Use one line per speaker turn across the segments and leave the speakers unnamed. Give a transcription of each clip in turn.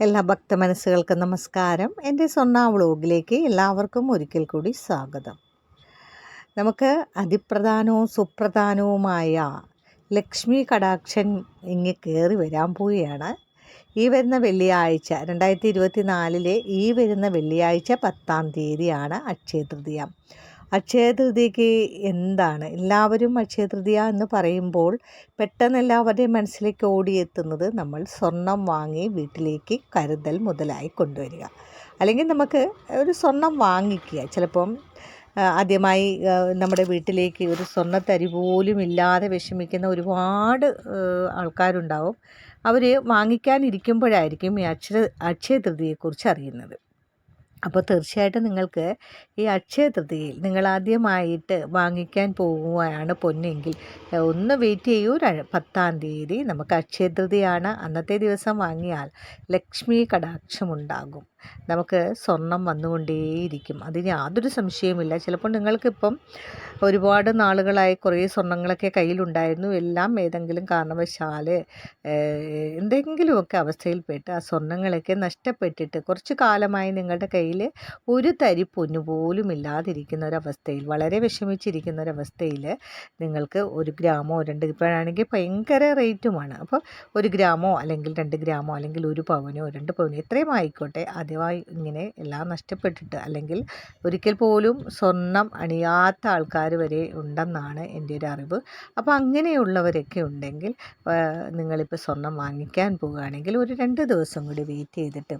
എല്ലാ ഭക്ത മനസ്സുകൾക്കും നമസ്കാരം. എന്റെ സ്വർണ വ്ളോഗിലേക്ക് എല്ലാവർക്കും ഒരിക്കൽ കൂടി സ്വാഗതം. നമുക്ക് അതിപ്രധാനവും സുപ്രധാനവുമായ ലക്ഷ്മി കടാക്ഷൻ ഇങ്ങ് കയറി വരാൻ പോവുകയാണ്. ഈ വരുന്ന വെള്ളിയാഴ്ച രണ്ടായിരത്തി ഇരുപത്തി നാലിലെ ഈ വരുന്ന വെള്ളിയാഴ്ച പത്താം തീയതിയാണ് അക്ഷയ തൃതീയ. അക്ഷയ തൃതീയക്ക് എന്താണ്? എല്ലാവരും അക്ഷയ തൃതീയ എന്ന് പറയുമ്പോൾ പെട്ടെന്ന് എല്ലാവരുടെയും മനസ്സിലേക്ക് ഓടിയെത്തുന്നത് നമ്മൾ സ്വർണം വാങ്ങി വീട്ടിലേക്ക് കരുതൽ മുതലായി കൊണ്ടുവരിക. അല്ലെങ്കിൽ നമുക്ക് ഒരു സ്വർണം വാങ്ങിക്കുക. ചിലപ്പം ആദ്യമായി നമ്മുടെ വീട്ടിലേക്ക് ഒരു സ്വർണത്തരി പോലും ഇല്ലാതെ വിഷമിക്കുന്ന ഒരുപാട് ആൾക്കാരുണ്ടാവും. അവർ വാങ്ങിക്കാനിരിക്കുമ്പോഴായിരിക്കും ഈ അക്ഷര അക്ഷയ തൃതിയെക്കുറിച്ച് അറിയുന്നത്. അപ്പോൾ തീർച്ചയായിട്ടും നിങ്ങൾക്ക് ഈ അക്ഷയ തൃതീയയിൽ നിങ്ങൾ ആദ്യമായിട്ട് വാങ്ങിക്കാൻ പോവുകയാണ് പൊന്നെങ്കിൽ ഒന്ന് വെയിറ്റ് ചെയ്യൂ. പത്താം തീയതി നമുക്ക് അക്ഷയ തൃതിയാണ് അന്നത്തെ ദിവസം വാങ്ങിയാൽ ലക്ഷ്മി കടാക്ഷമുണ്ടാകും നമുക്ക് സ്വർണം വന്നുകൊണ്ടേയിരിക്കും. അതിന് യാതൊരു സംശയവുമില്ല. ചിലപ്പോൾ നിങ്ങൾക്കിപ്പം ഒരുപാട് നാളുകളായി കുറേ സ്വർണങ്ങളൊക്കെ കയ്യിലുണ്ടായിരുന്നു. എല്ലാം ഏതെങ്കിലും കാരണവശാൽ എന്തെങ്കിലുമൊക്കെ അവസ്ഥയിൽപ്പെട്ട് ആ സ്വർണങ്ങളൊക്കെ നഷ്ടപ്പെട്ടിട്ട് കുറച്ച് കാലമായി നിങ്ങളുടെ കയ്യിൽ ഒരു തരി പൊന്നു പോലും ഇല്ലാതിരിക്കുന്ന ഒരവസ്ഥയിൽ വളരെ വിഷമിച്ചിരിക്കുന്ന ഒരവസ്ഥയിൽ നിങ്ങൾക്ക് ഒരു ഗ്രാമോ രണ്ട് ഇപ്പോഴാണെങ്കിൽ ഭയങ്കര റേറ്റുമാണ്. അപ്പോൾ ഒരു ഗ്രാമോ അല്ലെങ്കിൽ രണ്ട് ഗ്രാമോ അല്ലെങ്കിൽ ഒരു പവനോ രണ്ട് പവനോ എത്രയും ആയിക്കോട്ടെ ആദ്യമായി ഇങ്ങനെ എല്ലാം നഷ്ടപ്പെട്ടിട്ട് അല്ലെങ്കിൽ ഒരിക്കൽ പോലും സ്വർണം അണിയാത്ത ആൾക്കാർ വരെ ഉണ്ടെന്നാണ് എന്റെ ഒരു അറിവ്. അപ്പോൾ അങ്ങനെയുള്ളവരൊക്കെ ഉണ്ടെങ്കിൽ നിങ്ങളിപ്പോൾ സ്വർണം വാങ്ങിക്കാൻ പോവുകയാണെങ്കിൽ ഒരു രണ്ട് ദിവസം കൂടി വെയിറ്റ് ചെയ്തിട്ട്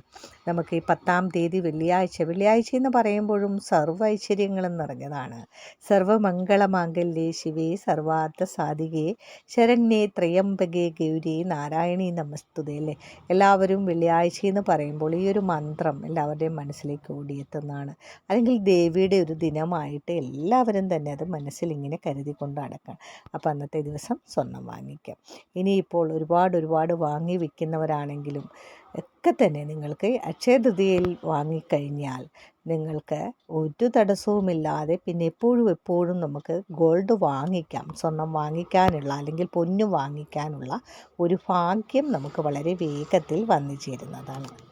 നമുക്ക് ഈ പത്താം തീയതി വെള്ളിയാഴ്ച വെള്ളിയാഴ്ച എന്ന് പറയുമ്പോഴും സർവ ഐശ്വര്യങ്ങളും നിറഞ്ഞതാണ്. സർവമംഗളമാംഗല്യേ ശിവേ സർവാർത്ഥ സാധികേ ശരണ്യേ ത്രയംബകേ ഗൗരി നാരായണി നമസ്തുതേ അല്ലേ? എല്ലാവരും വെള്ളിയാഴ്ച എന്ന് പറയുമ്പോൾ ഈ ഒരു മന്ത്രം എല്ലാവരുടെയും മനസ്സിലേക്ക് ഓടിയെത്തുന്നതാണ്. അല്ലെങ്കിൽ ദേവിയുടെ ഒരു ദിനമായിട്ട് എല്ലാവരും തന്നെ അത് മനസ്സിൽ ഇങ്ങനെ കരുതിക്കൊണ്ട് അടക്കാം അപ്പോൾ അന്നത്തെ ദിവസം സ്വർണം വാങ്ങിക്കാം. ഇനിയിപ്പോൾ ഒരുപാട് ഒരുപാട് വാങ്ങി വിൽക്കുന്നവരാണെങ്കിലും ഒക്കെ തന്നെ നിങ്ങൾക്ക് അക്ഷയ തൃതീയയിൽ വാങ്ങിക്കഴിഞ്ഞാൽ നിങ്ങൾക്ക് ഒരു തടസ്സവുമില്ലാതെ പിന്നെ എപ്പോഴും എപ്പോഴും നമുക്ക് ഗോൾഡ് വാങ്ങിക്കാം. സ്വർണം വാങ്ങിക്കാനുള്ള അല്ലെങ്കിൽ പൊന്നു വാങ്ങിക്കാനുള്ള ഒരു ഭാഗ്യം നമുക്ക് വളരെ വേഗത്തിൽ വന്നു ചേരുന്നതാണ്.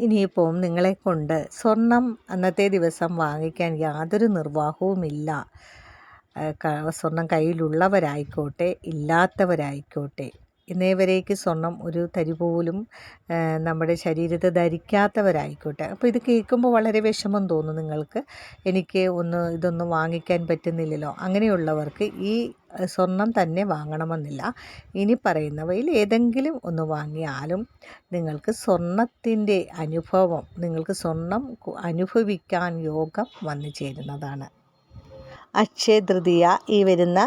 ഇനിയിപ്പം നിങ്ങളെ കൊണ്ട് സ്വർണം അന്നത്തെ ദിവസം വാങ്ങിക്കാൻ യാതൊരു നിർവാഹവുമില്ല. സ്വർണം കയ്യിലുള്ളവരായിക്കോട്ടെ ഇല്ലാത്തവരായിക്കോട്ടെ. ഇന്നേവരേക്ക് സ്വർണം ഒരു തരി പോലും നമ്മുടെ ശരീരത്തെ ധരിക്കാത്തവരായിക്കോട്ടെ. അപ്പോൾ ഇത് കേൾക്കുമ്പോൾ വളരെ വിഷമം തോന്നും നിങ്ങൾക്ക്. എനിക്ക് ഒന്ന് ഇതൊന്നും വാങ്ങിക്കാൻ പറ്റുന്നില്ലല്ലോ. അങ്ങനെയുള്ളവർക്ക് ഈ സ്വർണം തന്നെ വാങ്ങണമെന്നില്ല. ഇനി പറയുന്നവയിൽ ഏതെങ്കിലും ഒന്ന് വാങ്ങിയാലും നിങ്ങൾക്ക് സ്വർണത്തിന്റെ അനുഭവം നിങ്ങൾക്ക് സ്വർണം അനുഭവിക്കാൻ യോഗം വന്നു ചേരുന്നതാണ്. അക്ഷയ തൃതീയ ഈ വരുന്ന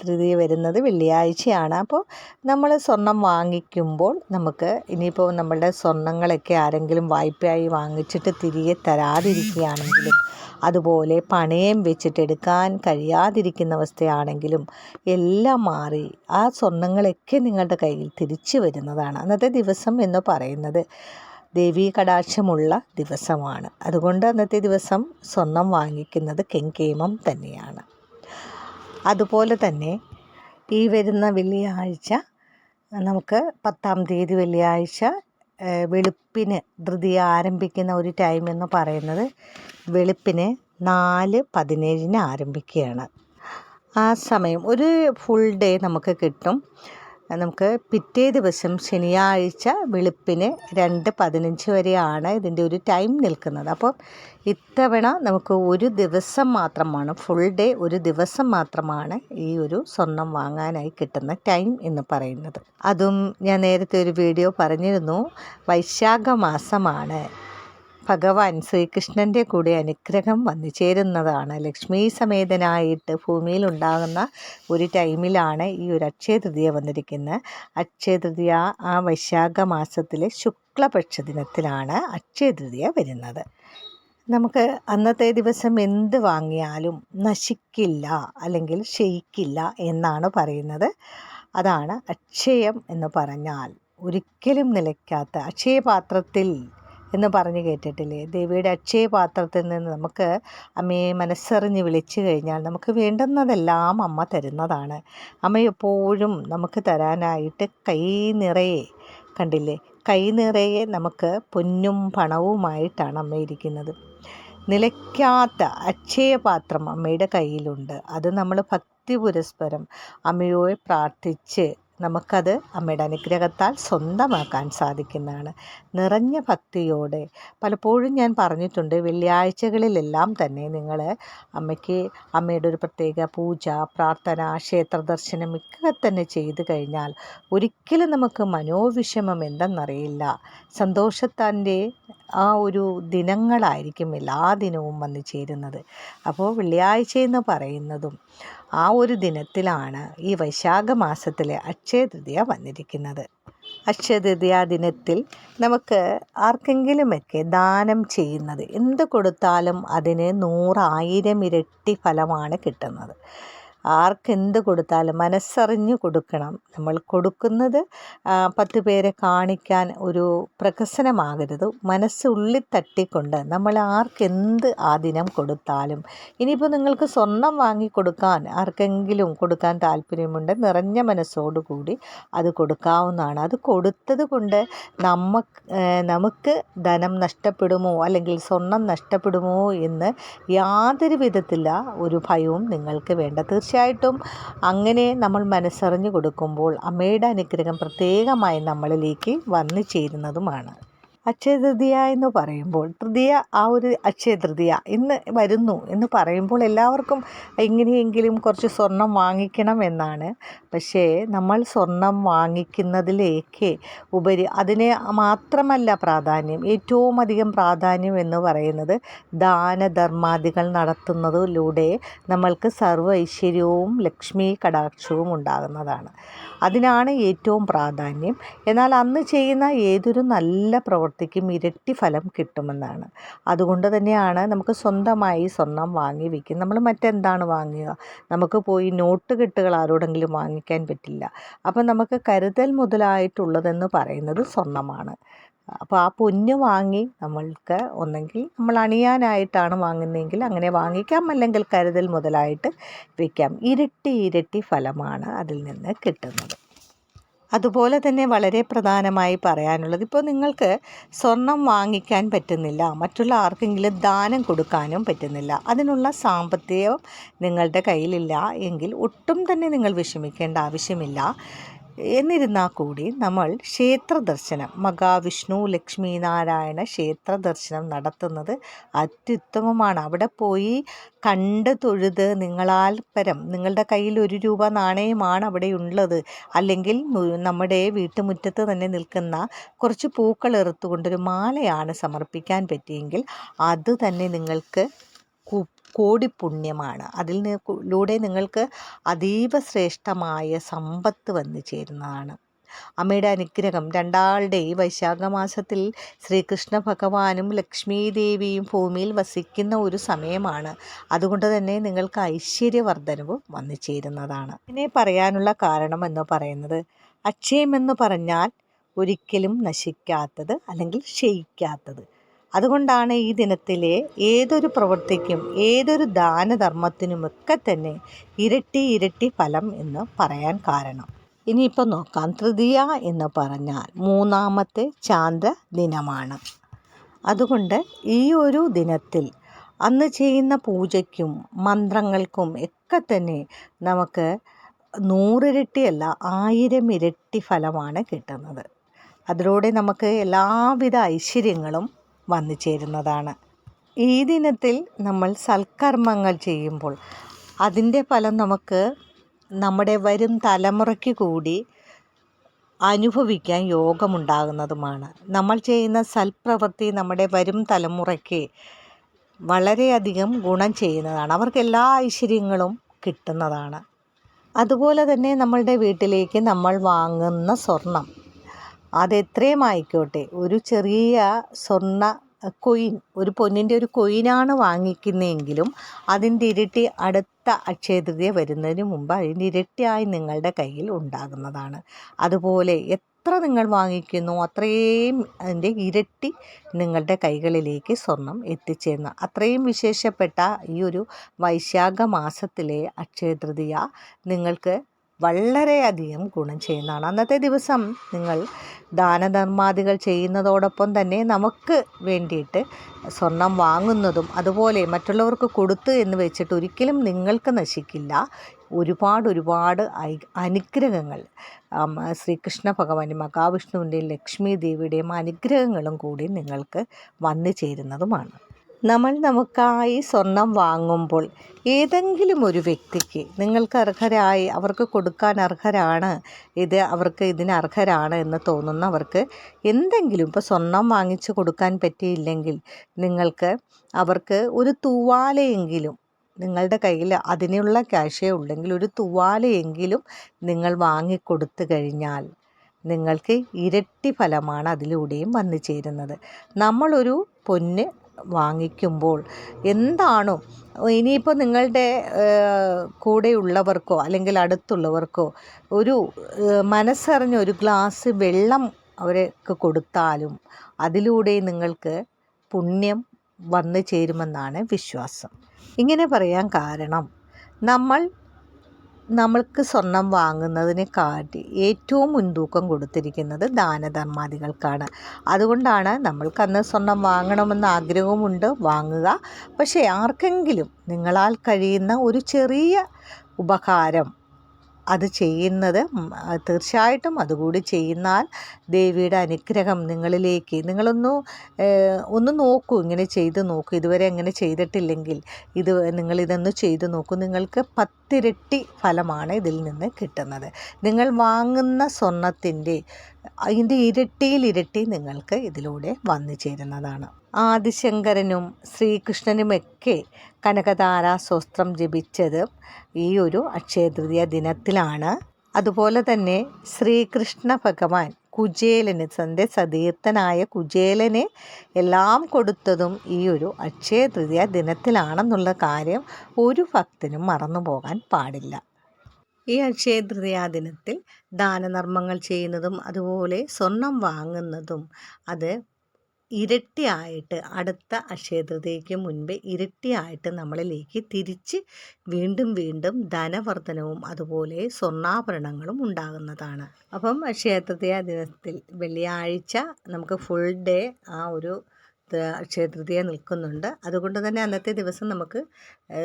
തൃതീയ വരുന്നത് വെള്ളിയാഴ്ചയാണ്. അപ്പോൾ നമ്മൾ സ്വർണം വാങ്ങിക്കുമ്പോൾ നമുക്ക് ഇനിയിപ്പോൾ നമ്മളുടെ സ്വർണങ്ങളൊക്കെ ആരെങ്കിലും വായ്പയായി വാങ്ങിച്ചിട്ട് തിരികെ തരാതിരിക്കുകയാണെങ്കിലും അതുപോലെ പണയം വെച്ചിട്ട് എടുക്കാൻ കഴിയാതിരിക്കുന്ന അവസ്ഥയാണെങ്കിലും എല്ലാം മാറി ആ സ്വർണങ്ങളൊക്കെ നിങ്ങളുടെ കയ്യിൽ തിരിച്ചു വരുന്നതാണ്. അന്നത്തെ ദിവസം എന്ന് പറയുന്നത് ദേവീ കടാക്ഷമുള്ള ദിവസമാണ്. അതുകൊണ്ട് അന്നത്തെ ദിവസം സ്വർണം വാങ്ങിക്കുന്നത് കെങ്കേമം തന്നെയാണ്. അതുപോലെ തന്നെ ഈ വരുന്ന വെള്ളിയാഴ്ച നമുക്ക് പത്താം തീയതി വെള്ളിയാഴ്ച വെളുപ്പിന് ധൃതിയ ആരംഭിക്കുന്ന ഒരു ടൈം എന്ന് പറയുന്നത് വെളുപ്പിന് നാല് പതിനേഴിന് ആരംഭിക്കുകയാണ്. ആ സമയം ഒരു ഫുൾ ഡേ നമുക്ക് കിട്ടും. നമുക്ക് പിറ്റേ ദിവസം ശനിയാഴ്ച വെളുപ്പിന് രണ്ട് പതിനഞ്ച് വരെയാണ് ഇതിന്റെ ഒരു ടൈം നിൽക്കുന്നത്. അപ്പോൾ ഇത്തവണ നമുക്ക് ഒരു ദിവസം മാത്രമാണ് ഫുൾ ഡേ ഒരു ദിവസം മാത്രമാണ് ഈ ഒരു സ്വർണം വാങ്ങാനായി കിട്ടുന്ന ടൈം എന്ന് പറയുന്നത്. അതും ഞാൻ നേരത്തെ ഒരു വീഡിയോ പറഞ്ഞിരുന്നു വൈശാഖ മാസമാണ്. ഭഗവാൻ ശ്രീകൃഷ്ണന്റെ കൂടെ അനുഗ്രഹം വന്നു ചേരുന്നതാണ്. ലക്ഷ്മി സമേതനായിട്ട് ഭൂമിയിൽ ഉണ്ടാകുന്ന ഒരു ടൈമിലാണ് ഈ ഒരു അക്ഷയ തൃതീയ വന്നിരിക്കുന്നത്. അക്ഷയ തൃതീയ ആ വൈശാഖ മാസത്തിലെ ശുക്ലപക്ഷ ദിനത്തിലാണ് അക്ഷയ തൃതീയ വരുന്നത്. നമുക്ക് അന്നത്തെ ദിവസം എന്ത് വാങ്ങിയാലും നശിക്കില്ല അല്ലെങ്കിൽ ക്ഷയിക്കില്ല എന്നാണ് പറയുന്നത്. അതാണ് അക്ഷയം എന്ന് പറഞ്ഞാൽ ഒരിക്കലും നിലയ്ക്കാത്ത അക്ഷയപാത്രത്തിൽ എന്ന് പറഞ്ഞു കേട്ടിട്ടില്ലേ? ദേവിയുടെ അക്ഷയ പാത്രത്തിൽ നിന്ന് നമുക്ക് അമ്മയെ മനസ്സറിഞ്ഞ് വിളിച്ചു കഴിഞ്ഞാൽ നമുക്ക് വേണ്ടുന്നതെല്ലാം അമ്മ തരുന്നതാണ്. അമ്മ എപ്പോഴും നമുക്ക് തരാനായിട്ട് കൈ നിറയെ കണ്ടില്ലേ? കൈ നിറയെ നമുക്ക് പൊന്നും പണവുമായിട്ടാണ് അമ്മ ഇരിക്കുന്നത്. നിലയ്ക്കാത്ത അക്ഷയപാത്രം അമ്മയുടെ കയ്യിലുണ്ട്. അത് നമ്മൾ ഭക്തി പുരസ്പരം അമ്മയോട് പ്രാർത്ഥിച്ച് നമുക്കത് അമ്മയുടെ അനുഗ്രഹത്താൽ സ്വന്തമാക്കാൻ സാധിക്കുന്നതാണ്. നിറഞ്ഞ ഭക്തിയോടെ പലപ്പോഴും ഞാൻ പറഞ്ഞിട്ടുണ്ട് വെള്ളിയാഴ്ചകളിലെല്ലാം തന്നെ നിങ്ങൾ അമ്മയ്ക്ക് അമ്മയുടെ ഒരു പ്രത്യേക പൂജ പ്രാർത്ഥന ക്ഷേത്ര ദർശനം ഒക്കെ തന്നെ ചെയ്തു കഴിഞ്ഞാൽ ഒരിക്കലും നമുക്ക് മനോവിഷമം എന്തെന്നറിയില്ല. സന്തോഷത്തിന്റെ ആ ഒരു ദിനങ്ങളായിരിക്കും എല്ലാ ദിനവും വന്നു ചേരുന്നത്. അപ്പോൾ വെള്ളിയാഴ്ച എന്ന് പറയുന്നതും ആ ഒരു ദിനത്തിലാണ് ഈ വൈശാഖ മാസത്തിലെ അക്ഷയ തൃതീയ വന്നിരിക്കുന്നത്. അക്ഷയ ദിനത്തിൽ നമുക്ക് ആർക്കെങ്കിലുമൊക്കെ ദാനം ചെയ്യുന്നത് എന്ത് കൊടുത്താലും അതിന് നൂറായിരം ഇരട്ടി ഫലമാണ് കിട്ടുന്നത്. ആർക്കെന്ത് കൊടുത്താലും മനസ്സറിഞ്ഞ് കൊടുക്കണം. നമ്മൾ കൊടുക്കുന്നത് പത്ത് പേരെ കാണിക്കാൻ ഒരു പ്രഹസനമാകരുത്. മനസ്സ് ഉള്ളിൽ തട്ടിക്കൊണ്ട് നമ്മൾ ആർക്കെന്ത് ആ ദിനം കൊടുത്താലും. ഇനിയിപ്പോൾ നിങ്ങൾക്ക് സ്വർണം വാങ്ങി കൊടുക്കാൻ ആർക്കെങ്കിലും കൊടുക്കാൻ താല്പര്യമുണ്ട് നിറഞ്ഞ മനസ്സോടുകൂടി അത് കൊടുക്കാവുന്നതാണ്. അത് കൊടുത്തത് കൊണ്ട് നമുക്ക് നമുക്ക് ധനം നഷ്ടപ്പെടുമോ അല്ലെങ്കിൽ സ്വർണം നഷ്ടപ്പെടുമോ എന്ന് യാതൊരു വിധത്തിലുള്ള ഒരു ഭയവും നിങ്ങൾക്ക് വേണ്ട. തീർച്ചയായും തീർച്ചയായിട്ടും അങ്ങനെ നമ്മൾ മനസ്സറിഞ്ഞു കൊടുക്കുമ്പോൾ അമ്മയുടെ അനുഗ്രഹം പ്രത്യേകമായി നമ്മളിലേക്ക് വന്നു ചേരുന്നതുമാണ്. അക്ഷയ തൃതീയ എന്ന് പറയുമ്പോൾ തൃതീയ ആ ഒരു അക്ഷയ തൃതീയ ഇന്ന് വരുന്നു എന്ന് പറയുമ്പോൾ എല്ലാവർക്കും എങ്ങനെയെങ്കിലും കുറച്ച് സ്വർണം വാങ്ങിക്കണം എന്നാണ്. പക്ഷേ നമ്മൾ സ്വർണം വാങ്ങിക്കുന്നതിലേക്ക് ഉപരി അതിന് മാത്രമല്ല പ്രാധാന്യം ഏറ്റവും അധികം പ്രാധാന്യം എന്ന് പറയുന്നത് ദാനധർമാദികൾ നടത്തുന്നതിലൂടെ നമ്മൾക്ക് സർവ ഐശ്വര്യവും ലക്ഷ്മി കടാക്ഷവും ഉണ്ടാകുന്നതാണ്. അതിനാണ് ഏറ്റവും പ്രാധാന്യം. എന്നാൽ അന്ന് ചെയ്യുന്ന ഏതൊരു നല്ല പ്രവൃത്തിക്കും ഇരട്ടി ഫലം കിട്ടുമെന്നാണ്. അതുകൊണ്ട് തന്നെയാണ് നമുക്ക് സ്വന്തമായി സ്വർണം വാങ്ങി വയ്ക്കും നമ്മൾ മറ്റെന്താണ് വാങ്ങുക? നമുക്ക് പോയി നോട്ട് കെട്ടുകൾ ആരോടെങ്കിലും വാങ്ങിക്കാൻ പറ്റില്ല. അപ്പം നമുക്ക് കരുതൽ മുതലായിട്ടുള്ളതെന്ന് പറയുന്നത് സ്വർണമാണ് അപ്പോൾ ആ പൊന്ന് വാങ്ങി നമ്മൾക്ക് ഒന്നെങ്കിൽ നമ്മൾ അണിയാനായിട്ടാണ് വാങ്ങുന്നതെങ്കിൽ അങ്ങനെ വാങ്ങിക്കാം. അല്ലെങ്കിൽ കരുതൽ മുതലായിട്ട് വയ്ക്കാം ഇരട്ടി ഇരട്ടി ഫലമാണ് അതിൽ നിന്ന് കിട്ടുന്നത്. അതുപോലെ തന്നെ വളരെ പ്രധാനമായി പറയാനുള്ളത് ഇപ്പോൾ നിങ്ങൾക്ക് സ്വർണം വാങ്ങിക്കാൻ പറ്റുന്നില്ല മറ്റുള്ള ആർക്കെങ്കിലും ദാനം കൊടുക്കാനും പറ്റുന്നില്ല അതിനുള്ള സാമ്പത്തികം നിങ്ങളുടെ കയ്യിലില്ല എങ്കിൽ ഒട്ടും തന്നെ നിങ്ങൾ വിഷമിക്കേണ്ട ആവശ്യമില്ല. എന്നിരുന്നാൽ കൂടി നമ്മൾ ക്ഷേത്ര ദർശനം മഹാവിഷ്ണു ലക്ഷ്മി നാരായണ ക്ഷേത്ര ദർശനം നടത്തുന്നത് അത്യുത്തമമാണ്. അവിടെ പോയി കണ്ട് തൊഴുത് നിങ്ങളാൽ പരം നിങ്ങളുടെ കയ്യിൽ ഒരു രൂപ നാണയമാണ് അവിടെ ഉള്ളത്. അല്ലെങ്കിൽ നമ്മുടെ വീട്ടുമുറ്റത്ത് തന്നെ നിൽക്കുന്ന കുറച്ച് പൂക്കൾ എറുത്തുകൊണ്ടൊരു മാലയാണ് സമർപ്പിക്കാൻ പറ്റിയെങ്കിൽ അത് തന്നെ നിങ്ങൾക്ക് കോടി പുണ്യമാണ് അതിൽ ലൂടെ നിങ്ങൾക്ക് അതീവ ശ്രേഷ്ഠമായ സമ്പത്ത് വന്നു ചേരുന്നതാണ്. അമ്മയുടെ അനുഗ്രഹം രണ്ടാളുടെ ഈ വൈശാഖ മാസത്തിൽ ശ്രീകൃഷ്ണ ഭഗവാനും ലക്ഷ്മീദേവിയും ഭൂമിയിൽ വസിക്കുന്ന ഒരു സമയമാണ്. അതുകൊണ്ട് തന്നെ നിങ്ങൾക്ക് ഐശ്വര്യവർദ്ധനവും വന്നു ചേരുന്നതാണ്. ഇതിനെ പറയാനുള്ള കാരണം എന്ന് പറയുന്നത് അക്ഷയമെന്ന് പറഞ്ഞാൽ ഒരിക്കലും നശിക്കാത്തത് അല്ലെങ്കിൽ ക്ഷയിക്കാത്തത്. അതുകൊണ്ടാണ് ഈ ദിനത്തിലെ ഏതൊരു പ്രവൃത്തിക്കും ഏതൊരു ദാനധർമ്മത്തിനുമൊക്കെ തന്നെ ഇരട്ടി ഇരട്ടി ഫലം എന്ന് പറയാൻ കാരണം. ഇനിയിപ്പോൾ നോക്കാം. തൃതീയ എന്ന് പറഞ്ഞാൽ മൂന്നാമത്തെ ചാന്ദ്ര ദിനമാണ്. അതുകൊണ്ട് ഈ ഒരു ദിനത്തിൽ അന്ന് ചെയ്യുന്ന പൂജയ്ക്കും മന്ത്രങ്ങൾക്കും ഒക്കെ തന്നെ നമുക്ക് നൂറിരട്ടിയല്ല ആയിരം ഇരട്ടി ഫലമാണ് കിട്ടുന്നത്. അതിലൂടെ നമുക്ക് എല്ലാവിധ ഐശ്വര്യങ്ങളും വന്നു ചേരുന്നതാണ്. ഈ ദിനത്തിൽ നമ്മൾ സൽക്കർമ്മങ്ങൾ ചെയ്യുമ്പോൾ അതിന്റെ ഫലം നമുക്ക് നമ്മുടെ വരും തലമുറയ്ക്ക് കൂടി അനുഭവിക്കാൻ യോഗമുണ്ടാകുന്നതുമാണ്. നമ്മൾ ചെയ്യുന്ന സൽപ്രവൃത്തി നമ്മുടെ വരും തലമുറയ്ക്ക് വളരെയധികം ഗുണം ചെയ്യുന്നതാണ്. അവർക്ക് എല്ലാ ഐശ്വര്യങ്ങളും കിട്ടുന്നതാണ്. അതുപോലെ തന്നെ നമ്മളുടെ വീട്ടിലേക്ക് നമ്മൾ വാങ്ങുന്ന സ്വർണം. അതെത്രയും ആയിക്കോട്ടെ. ഒരു ചെറിയ സ്വർണ കൊയിൻ ഒരു പൊന്നിന്റെ ഒരു കൊയിനാണ് വാങ്ങിക്കുന്നതെങ്കിലും അതിന്റെ ഇരട്ടി അടുത്ത അക്ഷയതൃതിയെ വരുന്നതിന് മുമ്പ് അതിന്റെ ഇരട്ടിയായി നിങ്ങളുടെ കയ്യിൽ ഉണ്ടാകുന്നതാണ്. അതുപോലെ എത്ര നിങ്ങൾ വാങ്ങിക്കുന്നു അത്രയും അതിന്റെ ഇരട്ടി നിങ്ങളുടെ കൈകളിലേക്ക് സ്വർണം എത്തിച്ചേരുന്നു അത്രയും വിശേഷപ്പെട്ട ഈ ഒരു വൈശാഖ മാസത്തിലെ അക്ഷയതൃതിയ നിങ്ങൾക്ക് വളരെയധികം ഗുണം ചെയ്യുന്നതാണ്. അന്നത്തെ ദിവസം നിങ്ങൾ ദാനധർമാദികൾ ചെയ്യുന്നതോടൊപ്പം തന്നെ നമുക്ക് വേണ്ടിയിട്ട് സ്വർണം വാങ്ങുന്നതും അതുപോലെ മറ്റുള്ളവർക്ക് കൊടുത്ത് എന്ന് വെച്ചിട്ട് ഒരിക്കലും നിങ്ങൾക്ക് നശിക്കില്ല. ഒരുപാട് ഒരുപാട് അനുഗ്രഹങ്ങൾ. ശ്രീകൃഷ്ണ ഭഗവാന്റെ മഹാവിഷ്ണുവിന്റെയും ലക്ഷ്മി ദേവിയുടെയും അനുഗ്രഹങ്ങളും കൂടി നിങ്ങൾക്ക് വന്നു ചേരുന്നതുമാണ്. നമ്മൾ നമുക്കായി സ്വർണം വാങ്ങുമ്പോൾ ഏതെങ്കിലും ഒരു വ്യക്തിക്ക് നിങ്ങൾക്ക് അർഹരായി അവർക്ക് കൊടുക്കാൻ അർഹരാണ് ഇത് അവർക്ക് ഇതിന് അർഹരാണ് എന്ന് തോന്നുന്നവർക്ക് എന്തെങ്കിലും ഇപ്പോൾ സ്വർണം വാങ്ങിച്ചു കൊടുക്കാൻ പറ്റിയില്ലെങ്കിൽ നിങ്ങൾക്ക് അവർക്ക് ഒരു തൂവാലയെങ്കിലും നിങ്ങളുടെ കയ്യിൽ അതിനുള്ള ക്യാഷേ ഉള്ളെങ്കിൽ ഒരു തൂവാലയെങ്കിലും നിങ്ങൾ വാങ്ങിക്കൊടുത്തു കഴിഞ്ഞാൽ നിങ്ങൾക്ക് ഇരട്ടി ഫലമാണ് അതിലൂടെയും വന്നു ചേരുന്നത്. നമ്മളൊരു പൊന്ന് വാങ്ങിക്കുമ്പോൾ എന്താണോ ഇനിയിപ്പോൾ നിങ്ങളുടെ കൂടെയുള്ളവർക്കോ അല്ലെങ്കിൽ അടുത്തുള്ളവർക്കോ ഒരു മനസ്സറിഞ്ഞ ഒരു ഗ്ലാസ് വെള്ളം അവർക്ക് കൊടുത്താലും അതിലൂടെ നിങ്ങൾക്ക് പുണ്യം വന്നു ചേരുമെന്നാണ് വിശ്വാസം. ഇങ്ങനെ പറയാൻ കാരണം നമ്മൾ നമ്മൾക്ക് സ്വർണം വാങ്ങുന്നതിനെ കാട്ടി ഏറ്റവും മുൻതൂക്കം കൊടുത്തിരിക്കുന്നത് ദാനധർമാദികൾക്കാണ്. അതുകൊണ്ടാണ് നമ്മൾക്കന്ന് സ്വർണം വാങ്ങണമെന്ന് ആഗ്രഹവുമുണ്ട്. വാങ്ങുക. പക്ഷേ ആർക്കെങ്കിലും നിങ്ങളാൽ കഴിയുന്ന ഒരു ചെറിയ ഉപകാരം അത് ചെയ്യുന്നത് തീർച്ചയായിട്ടും അതുകൂടി ചെയ്യുന്നാൽ ദേവിയുടെ അനുഗ്രഹം നിങ്ങളിലേക്ക് നിങ്ങളൊന്ന് ഒന്ന് നോക്കൂ ഇങ്ങനെ ചെയ്ത് നോക്കൂ. ഇതുവരെ അങ്ങനെ ചെയ്തിട്ടില്ലെങ്കിൽ ഇത് നിങ്ങളിതൊന്ന് ചെയ്ത് നോക്കൂ. നിങ്ങൾക്ക് പത്തിരട്ടി ഫലമാണ് ഇതിൽ നിന്ന് കിട്ടുന്നത്. നിങ്ങൾ വാങ്ങുന്ന സ്വർണത്തിന്റെ അതിന്റെ ഇരട്ടിയിൽ ഇരട്ടി നിങ്ങൾക്ക് ഇതിലൂടെ വന്നു ചേരുന്നതാണ്. ആദിശങ്കരനും ശ്രീകൃഷ്ണനുമൊക്കെ കനകതാരാസ്വസ്ത്രം ജപിച്ചത് ഈ ഒരു അക്ഷയതൃതീയ ദിനത്തിലാണ്. അതുപോലെ തന്നെ ശ്രീകൃഷ്ണ ഭഗവാൻ കുചേലന് തന്റെ സതീർത്ഥനായ കുചേലന് എല്ലാം കൊടുത്തതും ഈ ഒരു അക്ഷയതൃതീയ ദിനത്തിലാണെന്നുള്ള കാര്യം ഒരു ഭക്തനും മറന്നു പോകാൻ പാടില്ല. ഈ അക്ഷയ തൃതീയാ ദിനത്തിൽ ദാനധർമ്മങ്ങൾ ചെയ്യുന്നതും അതുപോലെ സ്വർണം വാങ്ങുന്നതും അത് ഇരട്ടിയായിട്ട് അടുത്ത അക്ഷയതൃതയ്ക്ക് മുൻപ് ഇരട്ടിയായിട്ട് നമ്മളിലേക്ക് തിരിച്ച് വീണ്ടും വീണ്ടും ധനവർദ്ധനവും അതുപോലെ സ്വർണാഭരണങ്ങളും ഉണ്ടാകുന്നതാണ്. അപ്പം അക്ഷയതൃതയ ദിനത്തിൽ വെള്ളിയാഴ്ച നമുക്ക് ഫുൾ ഡേ ആ ഒരു അക്ഷയതൃതീയ നിൽക്കുന്നുണ്ട്. അതുകൊണ്ട് തന്നെ അന്നത്തെ ദിവസം നമുക്ക്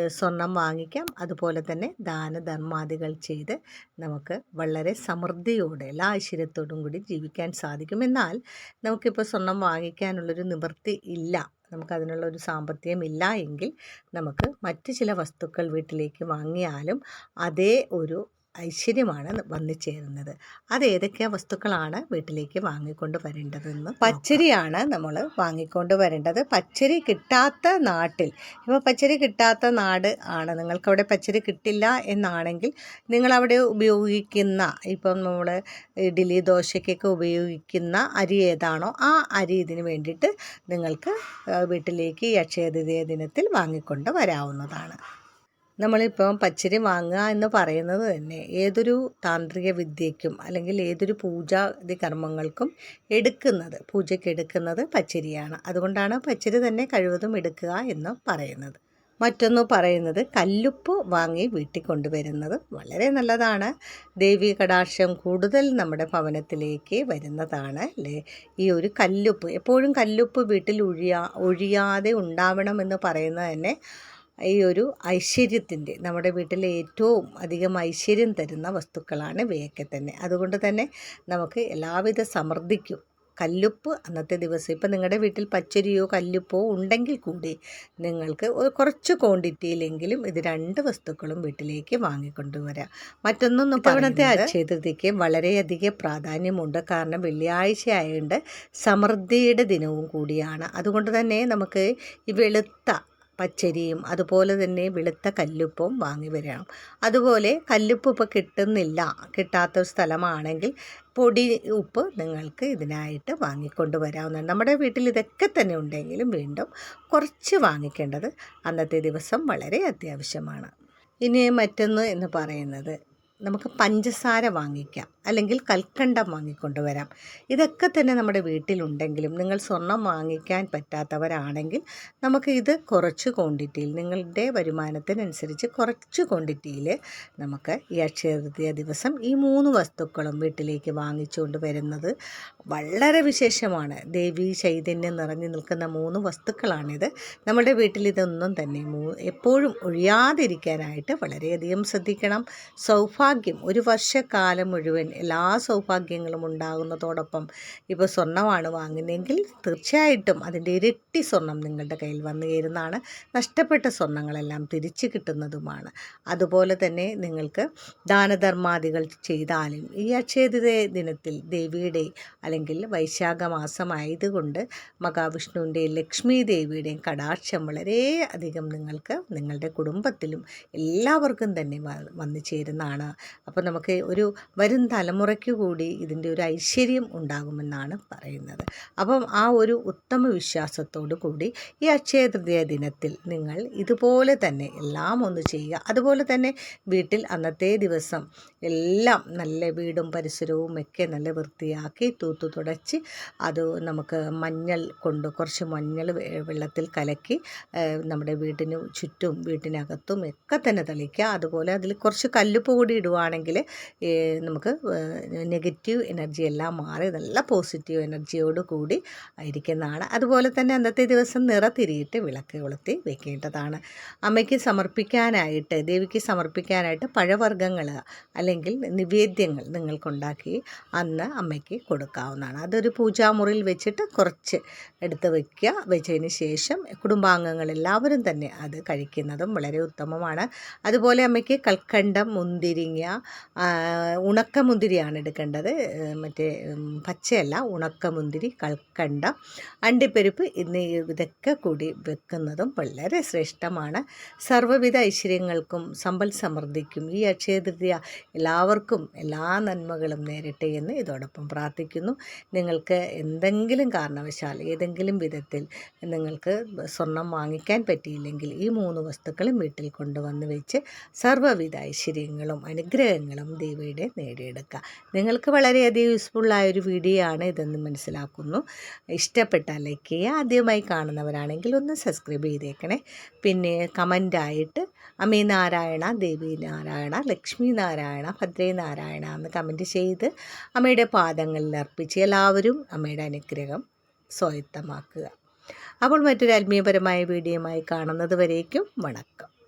സ്വർണം വാങ്ങിക്കാം. അതുപോലെ തന്നെ ദാനധർമാദികൾ ചെയ്ത് നമുക്ക് വളരെ സമൃദ്ധിയോടെ എല്ലാ ഐശ്വര്യത്തോടും കൂടി ജീവിക്കാൻ സാധിക്കും. എന്നാൽ നമുക്കിപ്പോൾ സ്വർണം വാങ്ങിക്കാനുള്ളൊരു നിവൃത്തി ഇല്ല. നമുക്കതിനുള്ള ഒരു സാമ്പത്തികം ഇല്ല എങ്കിൽ നമുക്ക് മറ്റ് ചില വസ്തുക്കൾ വീട്ടിലേക്ക് വാങ്ങിയാലും അതേ ഒരു ഐശ്വര്യമാണ് വന്നു ചേരുന്നത്. അത് ഏതൊക്കെ വസ്തുക്കളാണ് വീട്ടിലേക്ക് വാങ്ങിക്കൊണ്ട് വരേണ്ടതെന്ന് പച്ചരിയാണ് നമ്മൾ വാങ്ങിക്കൊണ്ട് വരേണ്ടത്. പച്ചരി കിട്ടാത്ത നാട്ടിൽ ഇപ്പോൾ പച്ചരി കിട്ടാത്ത നാട് ആണ്. നിങ്ങൾക്കവിടെ പച്ചരി കിട്ടില്ല എന്നാണെങ്കിൽ നിങ്ങളവിടെ ഉപയോഗിക്കുന്ന ഇപ്പം നമ്മൾ ഇഡ്ഡലി ദോശയ്ക്കൊക്കെ ഉപയോഗിക്കുന്ന അരി ഏതാണോ ആ അരി ഇതിന് വേണ്ടിയിട്ട് നിങ്ങൾക്ക് വീട്ടിലേക്ക് ഈ അക്ഷയ ദിനത്തിൽ വാങ്ങിക്കൊണ്ട് വരാവുന്നതാണ്. നമ്മളിപ്പം പച്ചരി വാങ്ങുക എന്ന് പറയുന്നത് തന്നെ ഏതൊരു താന്ത്രിക വിദ്യയ്ക്കും അല്ലെങ്കിൽ ഏതൊരു പൂജാതി കർമ്മങ്ങൾക്കും എടുക്കുന്നത് പൂജയ്ക്ക് എടുക്കുന്നത് പച്ചരിയാണ്. അതുകൊണ്ടാണ് പച്ചരി തന്നെ കഴിവതും എടുക്കുക എന്ന് പറയുന്നത്. മറ്റൊന്ന് പറയുന്നത് കല്ലുപ്പ് വാങ്ങി വീട്ടിൽ കൊണ്ടുവരുന്നത് വളരെ നല്ലതാണ്. ദേവി കടാക്ഷം കൂടുതൽ നമ്മുടെ ഭവനത്തിലേക്ക് വരുന്നതാണ് അല്ലേ? ഈ ഒരു കല്ലുപ്പ് എപ്പോഴും കല്ലുപ്പ് വീട്ടിൽ ഒഴിയാ ഒഴിയാതെ ഉണ്ടാവണമെന്ന് പറയുന്നത് തന്നെ ഈ ഒരു ഐശ്വര്യത്തിന്റെ നമ്മുടെ വീട്ടിലെ ഏറ്റവും അധികം ഐശ്വര്യം തരുന്ന വസ്തുക്കളാണ് ഇവയൊക്കെ തന്നെ. അതുകൊണ്ട് തന്നെ നമുക്ക് എല്ലാവിധ സമൃദ്ധിക്കും കല്ലുപ്പ് അന്നത്തെ ദിവസം. ഇപ്പം നിങ്ങളുടെ വീട്ടിൽ പച്ചരിയോ കല്ലുപ്പോ ഉണ്ടെങ്കിൽ കൂടി നിങ്ങൾക്ക് കുറച്ച് ക്വാണ്ടിറ്റിയിലെങ്കിലും ഇത് രണ്ട് വസ്തുക്കളും വീട്ടിലേക്ക് വാങ്ങിക്കൊണ്ടുവരാം. മറ്റൊന്നും തവണത്തെ അക്ഷയതൃതിക്ക് വളരെയധികം പ്രാധാന്യമുണ്ട്. കാരണം വെള്ളിയാഴ്ച ആയതുകൊണ്ട് സമൃദ്ധിയുടെ ദിനവും കൂടിയാണ്. അതുകൊണ്ട് തന്നെ നമുക്ക് ഈ വെളുത്ത പച്ചരിയും അതുപോലെ തന്നെ വെളുത്ത കല്ലുപ്പും വാങ്ങി വരണം. അതുപോലെ കല്ലുപ്പ് ഇപ്പോൾ കിട്ടുന്നില്ല. കിട്ടാത്ത സ്ഥലമാണെങ്കിൽ പൊടി ഉപ്പ് നിങ്ങൾക്ക് ഇതിനായിട്ട് വാങ്ങിക്കൊണ്ട് വരാവുന്നതാണ്. നമ്മുടെ വീട്ടിൽ ഇതൊക്കെ തന്നെ ഉണ്ടെങ്കിലും വീണ്ടും കുറച്ച് വാങ്ങിക്കേണ്ടത് അന്നത്തെ ദിവസം വളരെ അത്യാവശ്യമാണ്. ഇനി മറ്റൊന്ന് എന്ന് പറയുന്നത് നമുക്ക് പഞ്ചസാര വാങ്ങിക്കാം. അല്ലെങ്കിൽ കൽക്കണ്ടം വാങ്ങിക്കൊണ്ടുവരാം. ഇതൊക്കെ തന്നെ നമ്മുടെ വീട്ടിലുണ്ടെങ്കിലും നിങ്ങൾ സ്വർണം വാങ്ങിക്കാൻ പറ്റാത്തവരാണെങ്കിൽ നമുക്ക് ഇത് കുറച്ച് ക്വാണ്ടിറ്റിയിൽ നിങ്ങളുടെ വരുമാനത്തിനനുസരിച്ച് കുറച്ച് ക്വാണ്ടിറ്റിയിൽ നമുക്ക് ഈ അക്ഷയ തൃതീയ ദിവസം ഈ മൂന്ന് വസ്തുക്കളും വീട്ടിലേക്ക് വാങ്ങിച്ചുകൊണ്ട് വരുന്നത് വളരെ വിശേഷമാണ്. ദേവി ചൈതന്യം നിറഞ്ഞു നിൽക്കുന്ന മൂന്ന് വസ്തുക്കളാണിത്. നമ്മുടെ വീട്ടിൽ ഇതൊന്നും തന്നെ എപ്പോഴും ഒഴിയാതിരിക്കാനായിട്ട് വളരെയധികം ശ്രദ്ധിക്കണം. സൗഭാഗ്യം ഒരു വർഷക്കാലം മുഴുവൻ എല്ലാ സൗഭാഗ്യങ്ങളും ഉണ്ടാകുന്നതോടൊപ്പം ഇപ്പോൾ സ്വർണമാണ് വാങ്ങുന്നതെങ്കിൽ തീർച്ചയായിട്ടും അതിന്റെ ഇരട്ടി സ്വർണം നിങ്ങളുടെ കയ്യിൽ വന്നു ചേരുന്നതാണ്. നഷ്ടപ്പെട്ട സ്വർണങ്ങളെല്ലാം തിരിച്ചു കിട്ടുന്നതുമാണ്. അതുപോലെ തന്നെ നിങ്ങൾക്ക് ദാനധർമാദികൾ ചെയ്താലും ഈ അക്ഷയതിഥ ദിനത്തിൽ ദേവിയുടെ അല്ലെങ്കിൽ വൈശാഖ മാസമായതുകൊണ്ട് മഹാവിഷ്ണുവിന്റെയും ലക്ഷ്മി ദേവിയുടെയും കടാക്ഷം വളരെ അധികം നിങ്ങൾക്ക് നിങ്ങളുടെ കുടുംബത്തിലും എല്ലാവർക്കും തന്നെ വന്നു ചേരുന്നതാണ്. അപ്പോൾ നമുക്ക് ഒരു വരും തലമുറയ്ക്ക് കൂടി ഇതിന്റെ ഒരു ഐശ്വര്യം ഉണ്ടാകുമെന്നാണ് പറയുന്നത്. അപ്പം ആ ഒരു ഉത്തമ വിശ്വാസത്തോടു കൂടി ഈ അക്ഷയ തൃതീയ ദിനത്തിൽ നിങ്ങൾ ഇതുപോലെ തന്നെ എല്ലാം ഒന്ന് ചെയ്യുക. അതുപോലെ തന്നെ വീട്ടിൽ അന്നത്തെ ദിവസം എല്ലാം നല്ല വീടും പരിസരവും ഒക്കെ നല്ല വൃത്തിയാക്കി തൂത്തു തുടച്ച് അത് നമുക്ക് മഞ്ഞൾ കൊണ്ട് കുറച്ച് മഞ്ഞൾ വെള്ളത്തിൽ കലക്കി നമ്മുടെ വീടിന് ചുറ്റും വീട്ടിനകത്തും ഒക്കെ തന്നെ തളിക്കുക. അതുപോലെ അതിൽ കുറച്ച് കല്ലുപ്പ് കൂടി ഇടുവാണെങ്കിൽ നമുക്ക് നെഗറ്റീവ് എനർജി എല്ലാം മാറി നല്ല പോസിറ്റീവ് എനർജിയോട് കൂടി ഇരിക്കുന്നതാണ് അതുപോലെ തന്നെ അന്നത്തെ ദിവസം നിറത്തിരിയിട്ട് വിളക്ക് കൊളുത്തി വെക്കേണ്ടതാണ്. അമ്മയ്ക്ക് സമർപ്പിക്കാനായിട്ട് ദേവിക്ക് സമർപ്പിക്കാനായിട്ട് പഴവർഗങ്ങൾ അല്ലെങ്കിൽ നിവേദ്യങ്ങൾ നിങ്ങൾക്കുണ്ടാക്കി അന്ന് അമ്മയ്ക്ക് കൊടുക്കാവുന്നതാണ്. അതൊരു പൂജാമുറിയിൽ വെച്ചിട്ട് കുറച്ച് എടുത്ത് വയ്ക്കുക വെച്ചതിന് ശേഷം കുടുംബാംഗങ്ങൾ എല്ലാവരും തന്നെ അത് കഴിക്കുന്നതും വളരെ ഉത്തമമാണ്. അതുപോലെ അമ്മയ്ക്ക് കൽക്കണ്ടം മുന്തിരിങ്ങ ഉണക്കമുന്തിരിയാണ് എടുക്കേണ്ടത്. മറ്റേ പച്ചയല്ല ഉണക്കമുന്തിരി കൽക്കണ്ട അണ്ടിപ്പരിപ്പ് എന്നീ ഇതൊക്കെ കൂടി വെക്കുന്നതും വളരെ ശ്രേഷ്ഠമാണ്. സർവവിധ ഐശ്വര്യങ്ങൾക്കും സമ്പൽ സമൃദ്ധിക്കും ഈ അക്ഷയതൃതീയ എല്ലാവർക്കും എല്ലാ നന്മകളും നേരിട്ടെ എന്ന് ഇതോടൊപ്പം പ്രാർത്ഥിക്കുന്നു. നിങ്ങൾക്ക് എന്തെങ്കിലും കാരണവശാൽ ഏതെങ്കിലും വിധത്തിൽ നിങ്ങൾക്ക് സ്വർണം വാങ്ങിക്കാൻ പറ്റിയില്ലെങ്കിൽ ഈ മൂന്ന് വസ്തുക്കളും വീട്ടിൽ കൊണ്ടുവന്ന് വെച്ച് സർവവിധ ഐശ്വര്യങ്ങളും അനുഗ്രഹങ്ങളും ദേവിയുടെ നേടിയെടുക്കുക. നിങ്ങൾക്ക് വളരെയധികം യൂസ്ഫുള്ളായ ഒരു വീഡിയോ ആണ് ഇതെന്ന് മനസ്സിലാക്കുന്നു. ഇഷ്ടപ്പെട്ടാൽ ലൈക്ക് ചെയ്യുക. ആദ്യമായി കാണുന്നവരാണെങ്കിൽ ഒന്ന് സബ്സ്ക്രൈബ് ചെയ്തേക്കണേ. പിന്നെ കമന്റായിട്ട് അമ്മേ നാരായണ ദേവി നാരായണ ലക്ഷ്മി നാരായണ ഭദ്രേ നാരായണ എന്ന് കമന്റ് ചെയ്ത് അമ്മയുടെ പാദങ്ങളിൽ അർപ്പിച്ച് എല്ലാവരും അമ്മയുടെ അനുഗ്രഹം സ്വായത്തമാക്കുക. അപ്പോൾ മറ്റൊരു ആത്മീയപരമായ വീഡിയോയുമായി കാണുന്നത് വരേക്കും. വണക്കം.